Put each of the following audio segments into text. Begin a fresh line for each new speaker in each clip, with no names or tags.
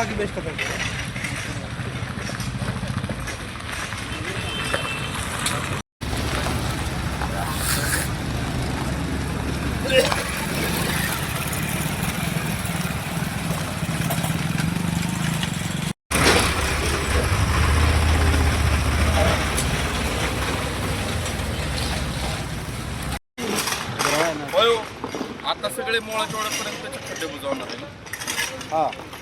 pague. Olha, até se ele para ter
que
ter que ter que ter que ter que ter que ter que ter que ter que ter que
ter que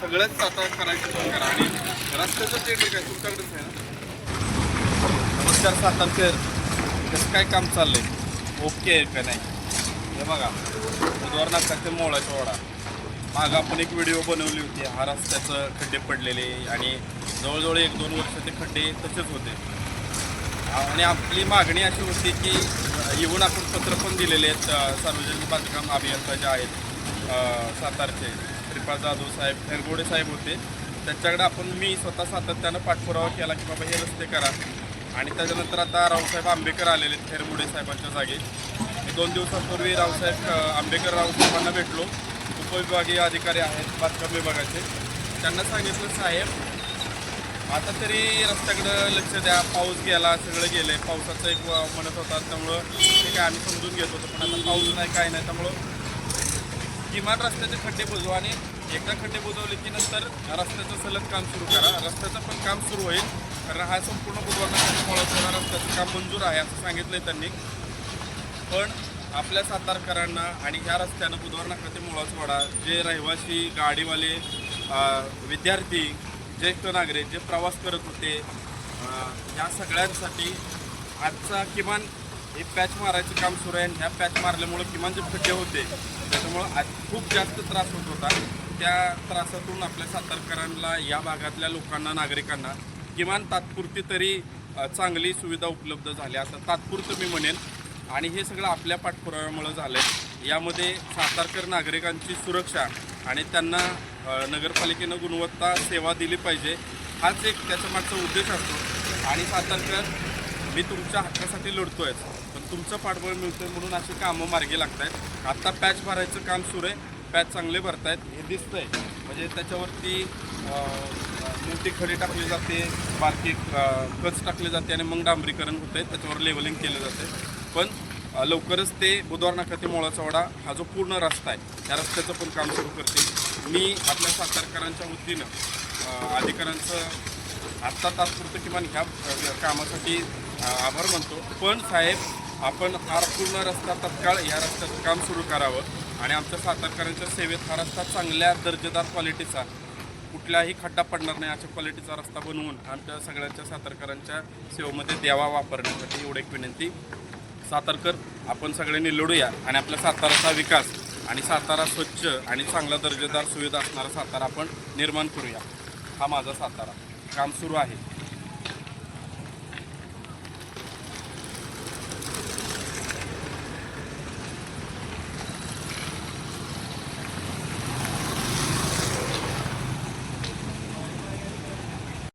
सगळंच आता करायचं पण करा. आणि रस्त्याचं ते ठीक आहे तुमच्याकडेच आहे ना? नमस्कार सातारकर कसं काय काम चाललंय? ओके आहे का नाही? हे बघा उदाहरणार्थ ते मोळाच्या ओढा मागं आपण एक व्हिडिओ बनवली होती. हा रस्त्याचं खड्डे पडलेले आणि जवळजवळ एक दोन वर्ष ते खड्डे तसेच होते. आणि आपली मागणी अशी होती की येऊन आपण पत्र पण दिलेले आहेत सार्वजनिक बांधकाम अभियंता जे आहेत सातारचे. गोपाळ जाधव साहेब खरगोडे साहेब होते. त्यांच्याकडे आपण मी स्वतः सातत्यानं पाठपुरावा केला की बाबा हे रस्ते करा. आणि त्याच्यानंतर आता रावसाहेब आंबेकर आलेले आहेत साहेबांच्या जागी. मी दोन दिवसांपूर्वी रावसाहेब आंबेकर रावसाहेबांना भेटलो. उपविभागीय अधिकारी आहेत बांधकाम विभागाचे. त्यांना सांगितलं साहेब आता तरी रस्त्याकडं लक्ष द्या. पाऊस गेला सगळं गेलंय पावसाचं एक म्हणत होता त्यामुळं ते काय आम्ही समजून घेत होतो. पण आता पाऊस नाही काय नाही. त्यामुळं किमान रस्त्याचे खड्डे बुजवा आणि एकदा खड्डे बुजवले की नंतर रस्त्याचं सलग काम सुरू करा. रस्त्याचं पण काम सुरू होईल. कारण हा संपूर्ण बुधवारला रस्त्याचं काम मंजूर आहे असं सांगितलंय त्यांनी. पण आपल्या सातारकरांना आणि ह्या रस्त्यानं बुधवार नाकाचे मुळासवाडा जे रहिवासी गाडीवाले विद्यार्थी ज्येष्ठ नागरिक जे प्रवास करत होते या ह्या सगळ्यांसाठी आजचा किमान हे पॅच मारायचं काम सुरू आहे आणि ह्या पॅच मारल्यामुळं किमान जे खड्डे होते त्याच्यामुळं आज खूप जास्त त्रास होत होता. त्या त्रासातून आपल्या सातारकरांना या भागातल्या लोकांना नागरिकांना किमान तात्पुरती तरी चांगली सुविधा उपलब्ध झाली असं तात्पुरतं मी म्हणेन. आणि हे सगळं आपल्या पाठपुराव्यामुळं झालं आहे यामध्ये सातारकर नागरिकांची सुरक्षा आणि त्यांना नगरपालिकेनं गुणवत्ता सेवा दिली पाहिजे. हाच एक त्याच्या मागचा उद्देश असतो. आणि सातारकर मी तुमच्या हक्कासाठी लढतोय. पण तुमचं पाठबळ मिळतोय म्हणून अशी कामं मार्गी लागत आहेत आत्ता पॅच भरायचं काम सुरू आहे. पॅच चांगले भरतायत. हे दिसतंय. म्हणजे त्याच्यावरती मोठी खडी टाकली जाते. बारकी कच टाकली जाते आणि मग डांबरीकरण होतंय. त्याच्यावर लेवलिंग केलं जाते पण लवकरच ते बुधवार नाका ते मोळाचवाडा हा जो पूर्ण रस्ता आहे त्या रस्त्याचं पण काम सुरू करतील. मी आपल्या सातारकरांच्या वतीनं अधिकाऱ्यांचं आत्ता तात्पुरतं किमान ह्या कामासाठी आभार मानतो. पण साहेब आपण हा पूर्ण रस्ता तत्काळ या रस्त्याचं काम सुरू करावं आणि आमच्या सातारकरांच्या सेवेत हा रस्ता चांगल्या दर्जेदार क्वालिटीचा कुठलाही खड्डा पडणार नाही अशा क्वालिटीचा रस्ता बनवून आमच्या सगळ्यांच्या सातारकरांच्या सेवेमध्ये द्यावा वापरण्यासाठी एवढी एक विनंती. सातारकर आपण सगळ्यांनी लढूया आणि आपल्या साताराचा विकास आणि सातारा स्वच्छ आणि चांगला दर्जेदार सुविधा असणारा सातारा आपण निर्माण करूया. हा माझा सातारा. काम सुरू आहे.